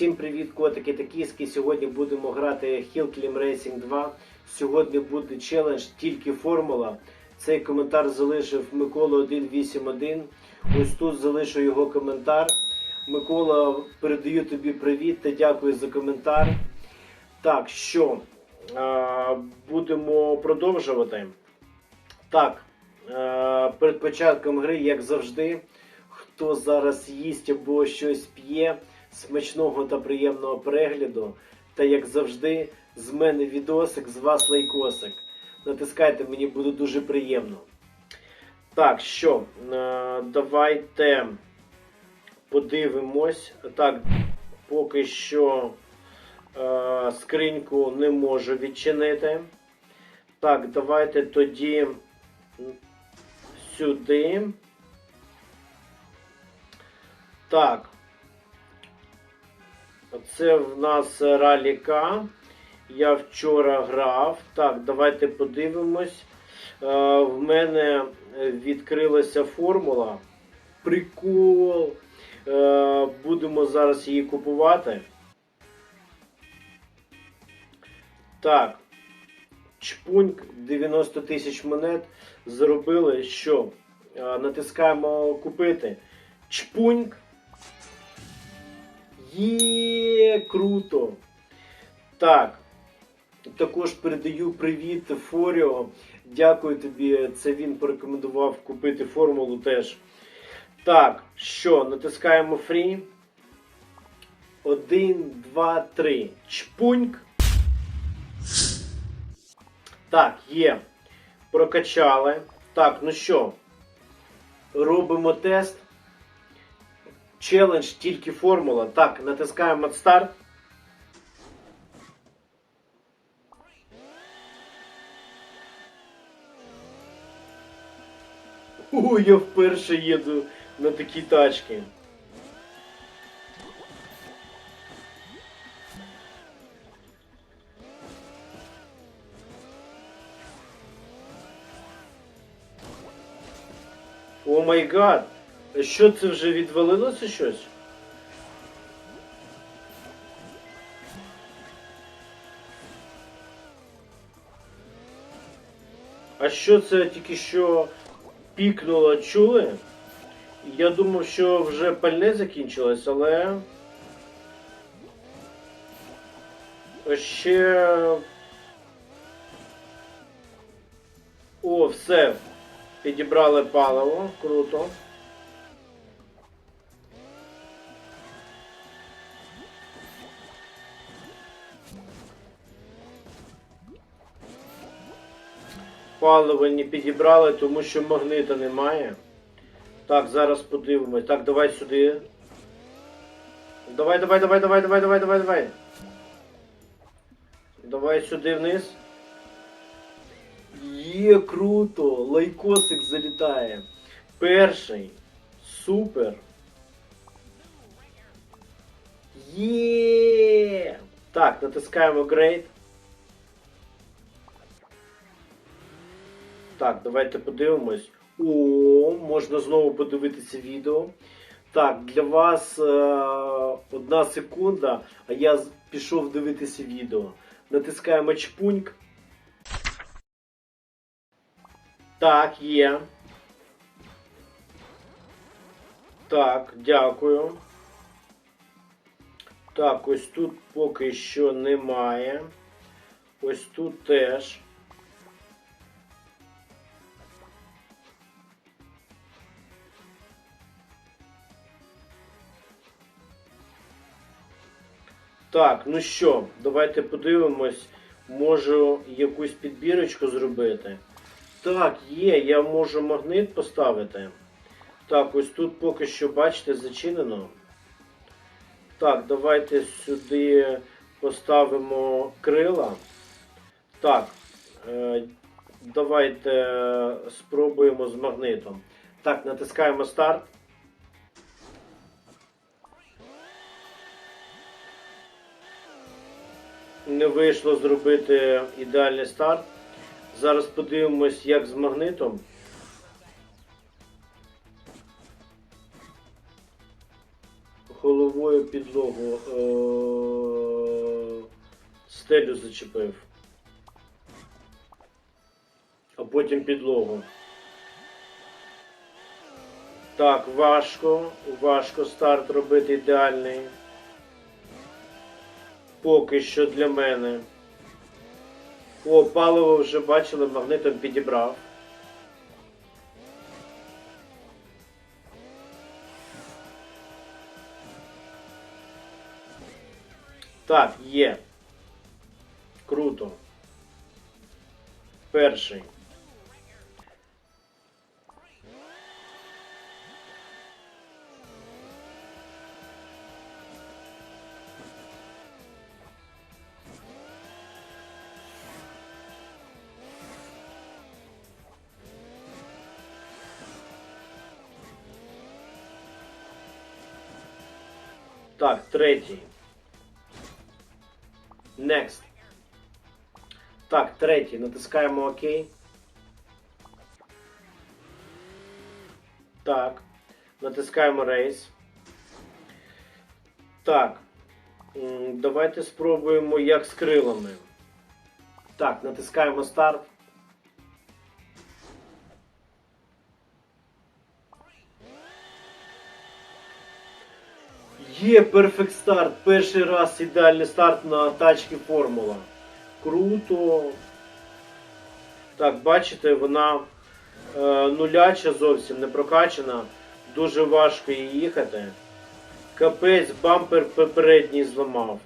Всім привіт, котики та кіски. Сьогодні будемо грати Hill Climb Racing 2. Сьогодні буде челендж тільки формула. Цей коментар залишив Микола 181. Ось тут залишу його коментар. Микола, передаю тобі привіт та дякую за коментар. Так, що будемо продовжувати. Так, перед початком гри, як завжди, хто зараз їсть або щось п'є, смачного та приємного перегляду. Та як завжди, з мене відосик, з вас лайкосик. Натискайте, мені буде дуже приємно. Так, що, е, давайте подивимось. Так, поки що е, скриньку не можу відчинити. Так, давайте тоді сюди. Так. Це в нас раліка. Я вчора грав. Так, давайте подивимось. Е, в мене відкрилася формула. Прикол. Е, будемо зараз її купувати. Так. Чпуньк 90 тисяч монет зробили що? Е, натискаємо купити. Чпуньк. Є круто. Так. Також передаю привіт Форіо. Дякую тобі. Це він порекомендував купити формулу теж. Так, що, натискаємо фрі. Один, два, три. Чпуньк. Так, є. Прокачали. Так, ну що, робимо тест. Челендж тільки формула. Так, натискаємо старт. О, я вперше їду на такій тачці. О май гад! Що це вже відвалилося щось? А що це тільки що пікнуло, чули? Я думав, що вже пальне закінчилось, але. Ще. О, все. Підібрали паливо, круто. Паливо не підібрали, тому що магнита немає. Так, зараз подивимось. Так, давай сюди. Давай, давай, давай, давай, давай, давай, давай, давай. Давай сюди вниз. Є круто! Лайкосик залітає. Перший. Супер. Є! Так, натискаємо Great. Так, давайте подивимось. О, можна знову подивитися відео. Так, для вас е, одна секунда, а я пішов дивитися відео. Натискаємо чпуньк. Так, є. Так, дякую. Так, ось тут поки що немає. Ось тут теж. Так, ну що, давайте подивимось. Можу якусь підбірочку зробити. Так, є, я можу магнит поставити. Так, ось тут поки що, бачите, зачинено. Так, давайте сюди поставимо крила. Так, е, давайте спробуємо з магнитом. Так, натискаємо старт. Не вийшло зробити ідеальний старт. Зараз подивимось, як з магнитом. головою підлогу. Е, стелю зачепив. А потім підлогу. Так, важко. Важко старт робити ідеальний. Поки що для мене. О, паливо вже бачили, магнитом підібрав. Так, є. Круто. Перший. Так, третій. Next. Так, третій. Натискаємо ОК. Так. Натискаємо рейс. Так. Давайте спробуємо як з крилами. Так, натискаємо старт. Є перфект старт. Перший раз ідеальний старт на тачці Формула. Круто. Так, бачите, вона е, нуляча зовсім не прокачана. Дуже важко її їхати. Капець бампер попередній зламав.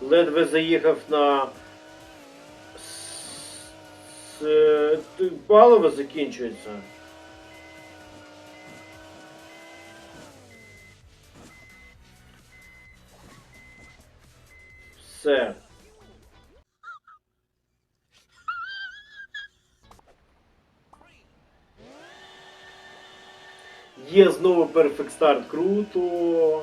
Ледве заїхав на. т- Паливо закінчується. Все. Є знову Perfect Start. Круто.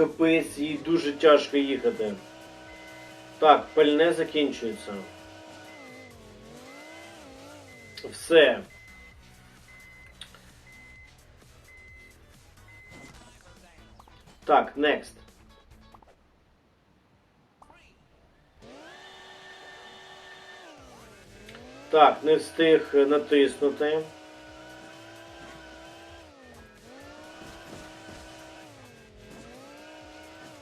Капець, їй дуже тяжко їхати. Так, пальне закінчується. Все. Так, next. Так, не встиг натиснути.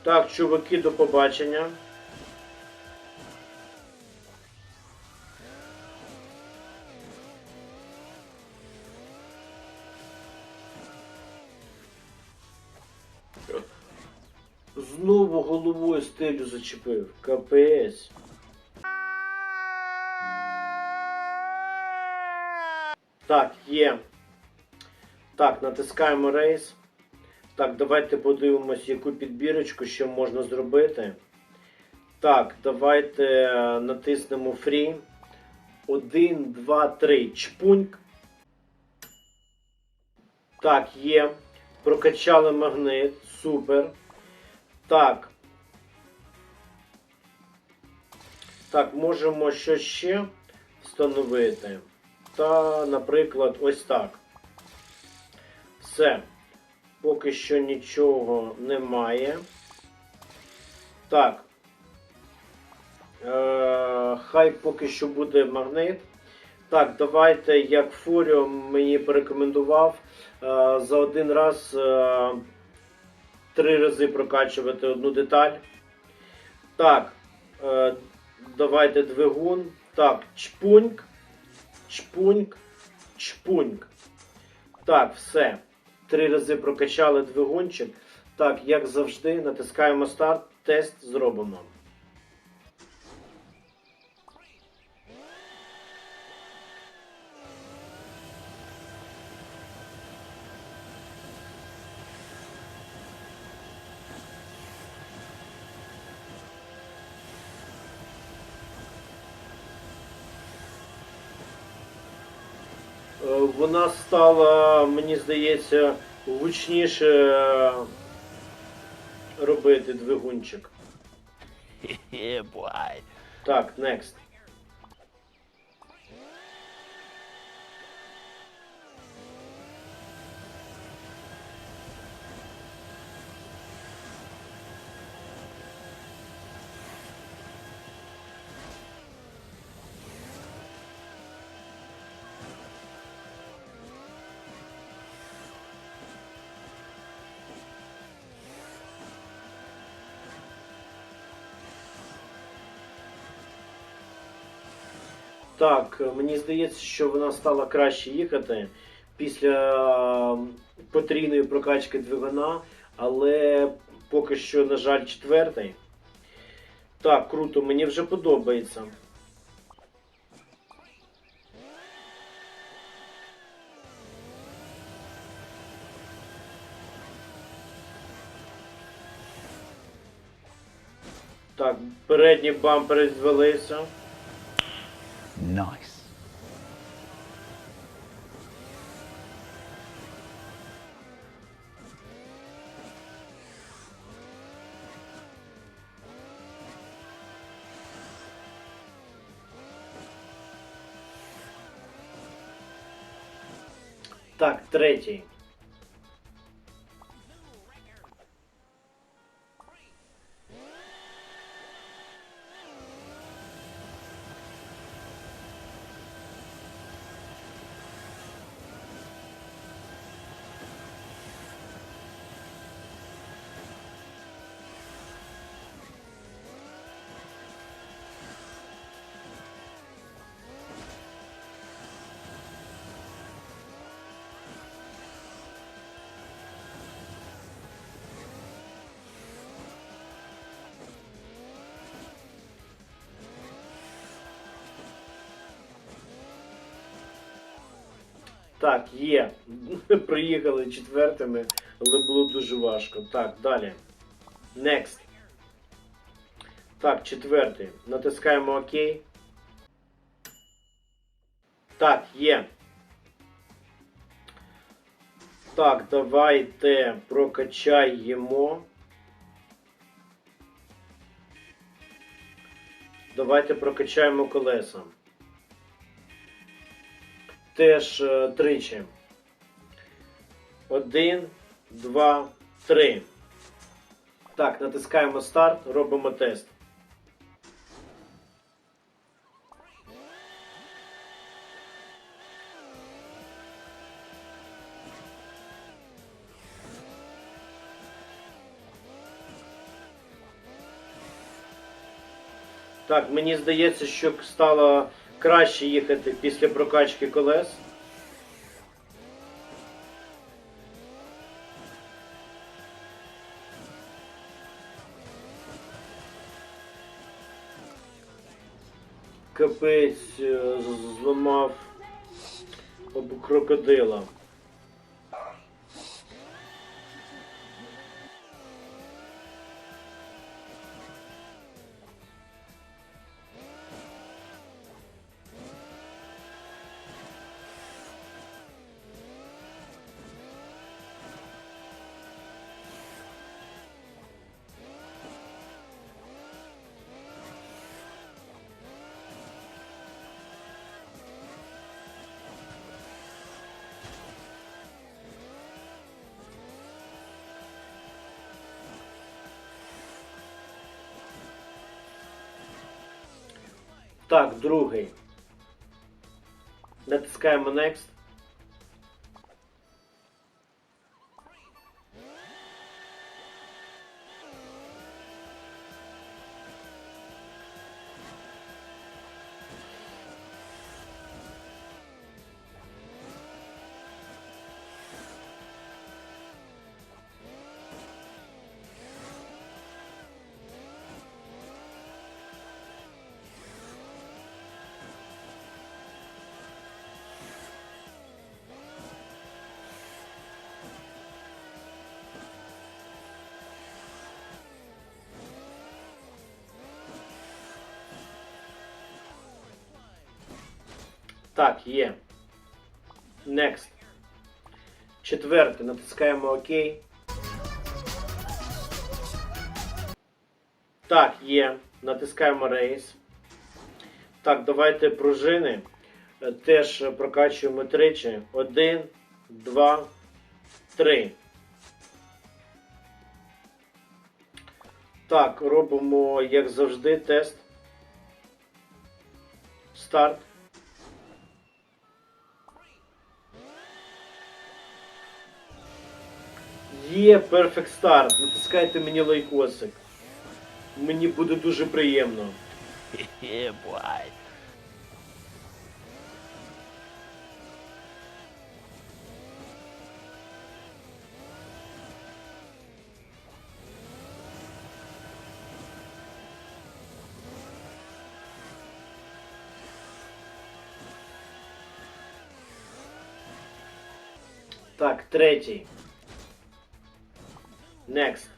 Так, чуваки, до побачення. Знову головою стелю зачепив. Капець. Так, є. Так, натискаємо рейс. Так, давайте подивимось, яку підбірочку ще можна зробити. Так, давайте натиснемо Free. 1, 2, 3. Чпуньк. Так, є. Прокачали магнит. Супер. Так. Так, можемо що ще встановити. Та, наприклад, ось так. Все. Поки що нічого немає. Так. Е, хай поки що буде магнит. Так, давайте, як Фуріо мені порекомендував, е, за один раз е, три рази прокачувати одну деталь. Так, е, давайте двигун. Так, чпуньк, чпуньк, чпуньк. Так, все. Три рази прокачали двигунчик. Так, як завжди, натискаємо старт, тест зробимо. Вона стала, мені здається, гучніше робити двигунчик. yeah, boy. Так, next. Так, мені здається, що вона стала краще їхати після потрійної прокачки двигуна, але поки що, на жаль, четвертий. Так, круто, мені вже подобається. Так, передні бампери звелися. Так, Так, є. Приїхали четвертими, але було дуже важко. Так, далі. Next. Так, четвертий. Натискаємо ОК. Так, є. Так, давайте прокачаємо. Давайте прокачаємо колеса. Теж е, тричі. Один, два, три. Так, натискаємо старт, робимо тест. Так, мені здається, що стало краще їхати після прокачки колес. Капець е, зламав об крокодила. Другий. Натискаємо Next. Так, є. Next. Четверте. Натискаємо ОК. Так, є. Натискаємо рейс. Так, давайте пружини. Е, Теж прокачуємо тричі. Один, два, три. Так, робимо, як завжди, тест. Старт. Є Perfect Start. Натискайте мені лайкосик. Мені буде дуже приємно. Boy. Так, третій. Next.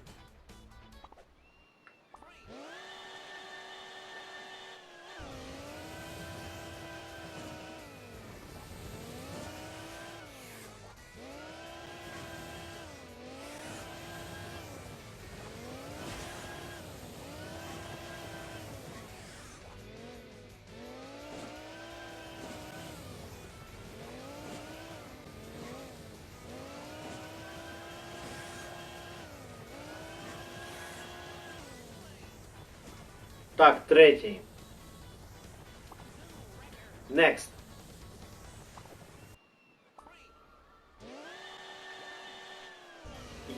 Третій. Next.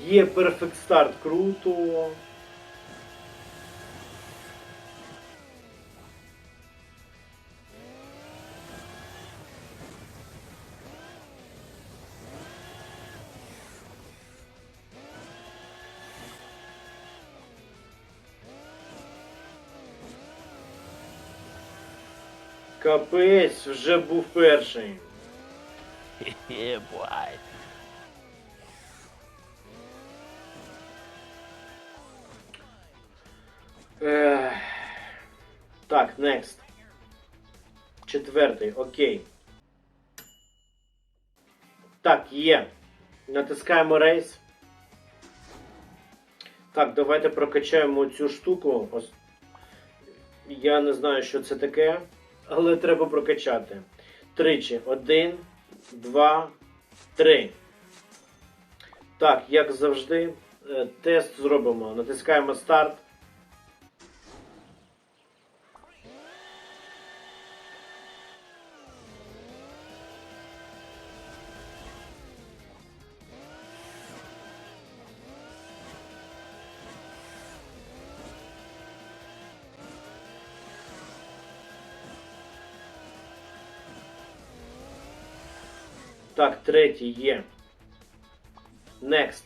Є Perfect Start, круто. Капець, вже був перший. Ех. Так, next. Четвертий, окей. Так, є. Натискаємо рейс. Так, давайте прокачаємо цю штуку. Я не знаю, що це таке, але треба прокачати. Тричі. Один, два, три. Так, як завжди, е, тест зробимо. Натискаємо старт. Так, третій є. Next.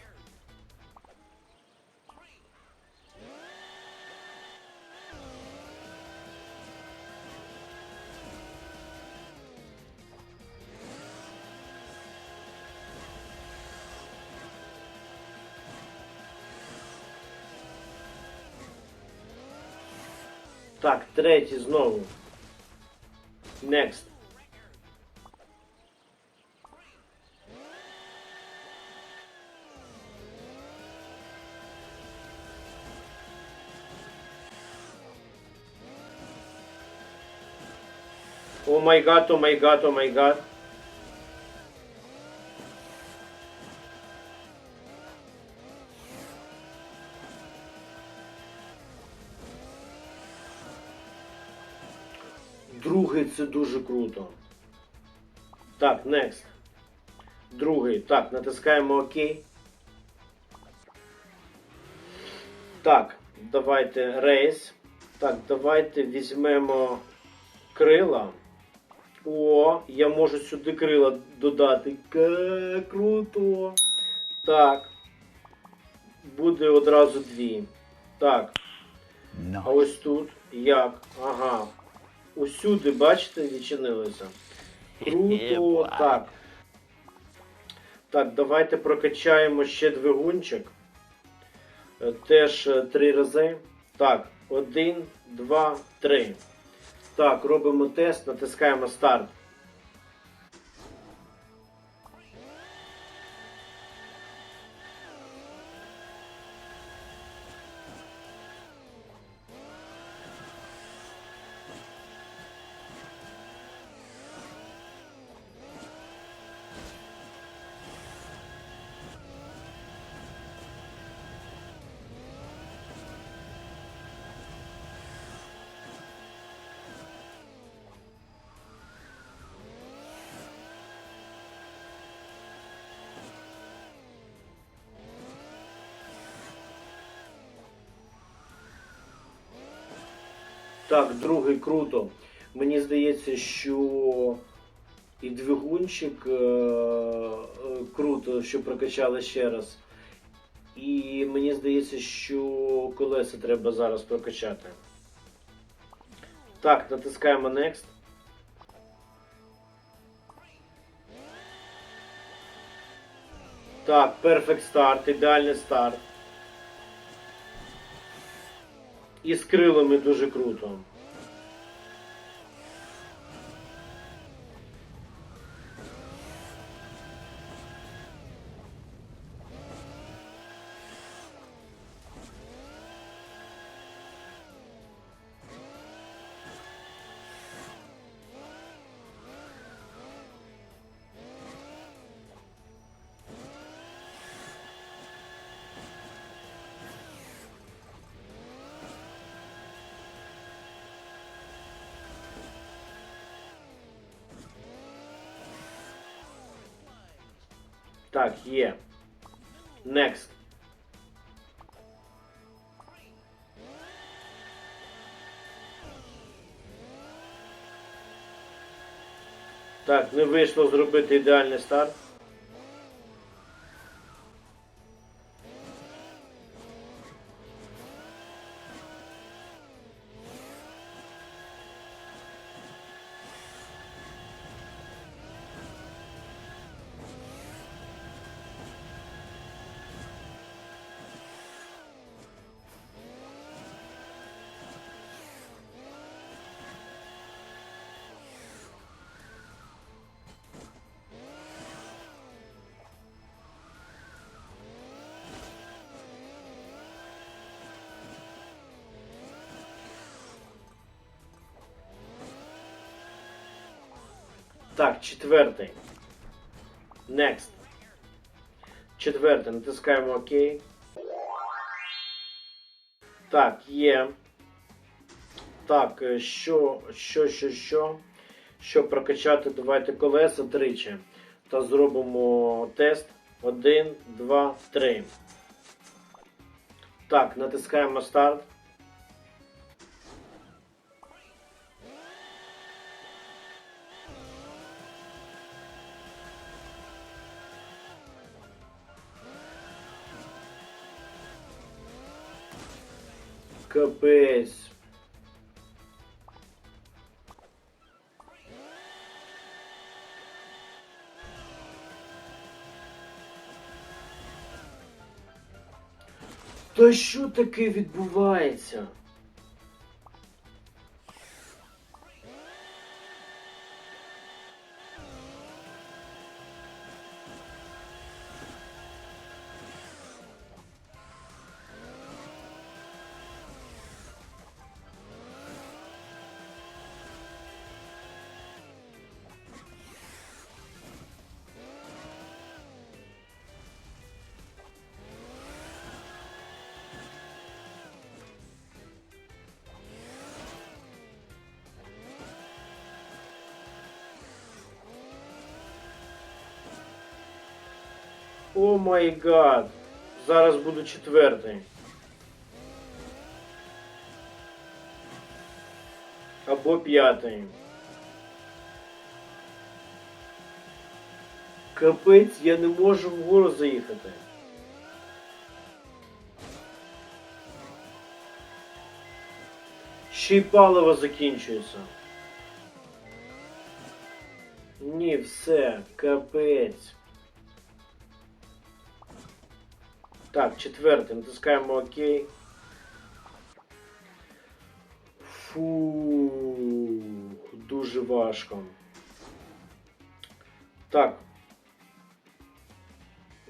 Так, третій знову. Next. Май гад, о май гад, о май гад. Другий це дуже круто. Так, next. Другий. Так, натискаємо ОК. Так, давайте рейс. Так, давайте візьмемо крила. О, я можу сюди крила додати. Ка, круто. Так. Буде одразу дві. Так. А ось тут як? Ага. Усюди, бачите, відчинилося. Круто. Так. Так, давайте прокачаємо ще двигунчик. Е, Теж е, три рази. Так, один, два, три. Так, робимо тест, натискаємо старт. Так, другий круто. Мені здається, що і двигунчик е- е, круто, що прокачали ще раз. І мені здається, що колеса треба зараз прокачати. Так, натискаємо Next. Так, Perfect Start, ідеальний старт. І з крилами дуже круто. Так, є. Next. Так, не вийшло зробити ідеальний старт. Так, четвертий. Next. Четвертий. Натискаємо ОК. Так, є. Так, е, що, що, що, що? Щоб прокачати, давайте колеса тричі. Та зробимо тест. Один, два, три. Так, натискаємо старт. Капець. Та що таке відбувається? О май гад. Зараз буду четвертий. Або п'ятий. Капець, я не можу вгору заїхати. Ще й паливо закінчується. Ні, все, капець. Так, четвертий. Натискаємо ОК. Фу, дуже важко. Так.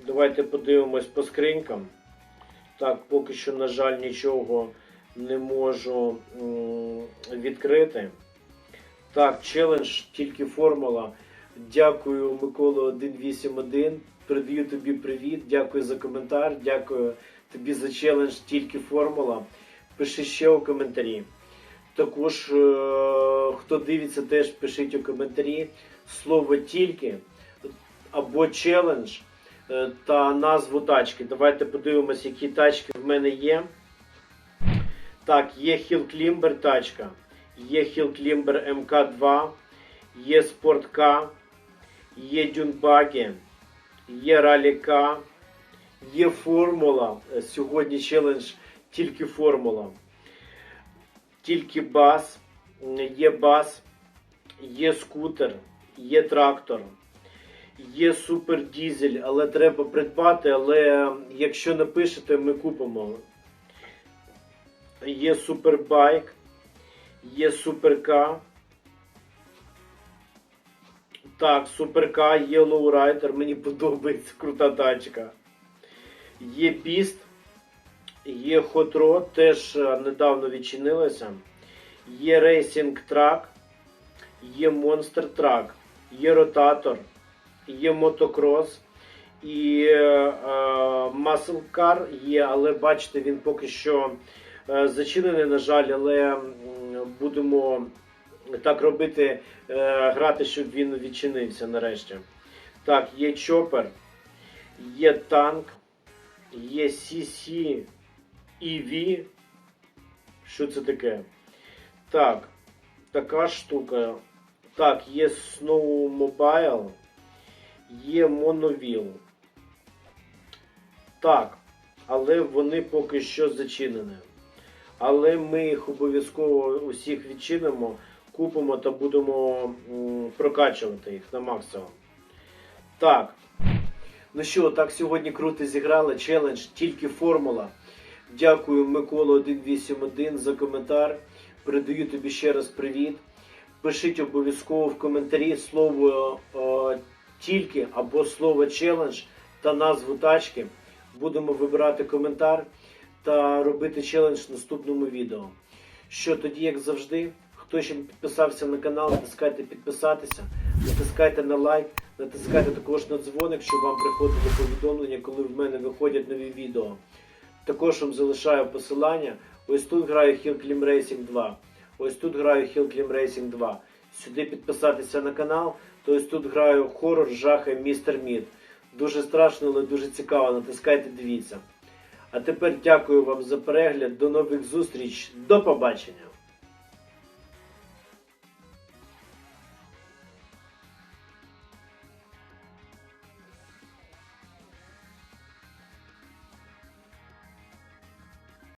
Давайте подивимось по скринькам. Так, поки що, на жаль, нічого не можу відкрити. Так, челендж, тільки формула. Дякую, Микола 181. Передаю тобі привіт. Дякую за коментар. Дякую тобі за челендж, тільки формула. Пиши ще у коментарі. Також, е, хто дивиться, теж пишіть у коментарі слово тільки або челендж е, та назву тачки. Давайте подивимось, які тачки в мене є. Так, є Hill Climber тачка. є Hillclimber МК2, є Спортка, є Дюнбагі, є Раліка, є Формула. Е, Сьогодні челендж тільки Формула. Тільки бас, є бас, є скутер, є трактор, є супердізель, але треба придбати. Але якщо напишете, ми купимо. Є супербайк, є суперка. Так, суперка, є лоурайдер, мені подобається крута тачка. Є біст, є хотро, теж е, недавно відчинилася. Є рейсінг трак, є монстр трак, є ротатор, є мотокрос і е, Muscle Car є, але бачите, він поки що е, зачинений, на жаль, але будемо так робити, е, грати, щоб він відчинився нарешті. Так, є чопер, є танк, є CC EV. Що це таке? Так, така штука. Так, є Snowmobile, є Monoville. Так, але вони поки що зачинені. Але ми їх обов'язково усіх відчинимо, купимо та будемо прокачувати їх на максимум. Так. Ну що, так сьогодні круто зіграли. Челендж тільки формула. Дякую Микола 181 за коментар. Передаю тобі ще раз привіт. Пишіть обов'язково в коментарі слово е, тільки або слово челендж та назву тачки. Будемо вибирати коментар та робити челендж в наступному відео. Що тоді, як завжди, хто ще підписався на канал, натискайте підписатися, натискайте на лайк, натискайте також на дзвоник, щоб вам приходили повідомлення, коли в мене виходять нові відео. Також вам залишаю посилання. Ось тут граю Hill Climb Racing 2. Ось тут граю Hill Climb Racing 2. Сюди підписатися на канал, то ось тут граю хорор, жахи, містер Мід. Дуже страшно, але дуже цікаво. Натискайте, дивіться. А тепер дякую вам за перегляд. До нових зустріч. До побачення!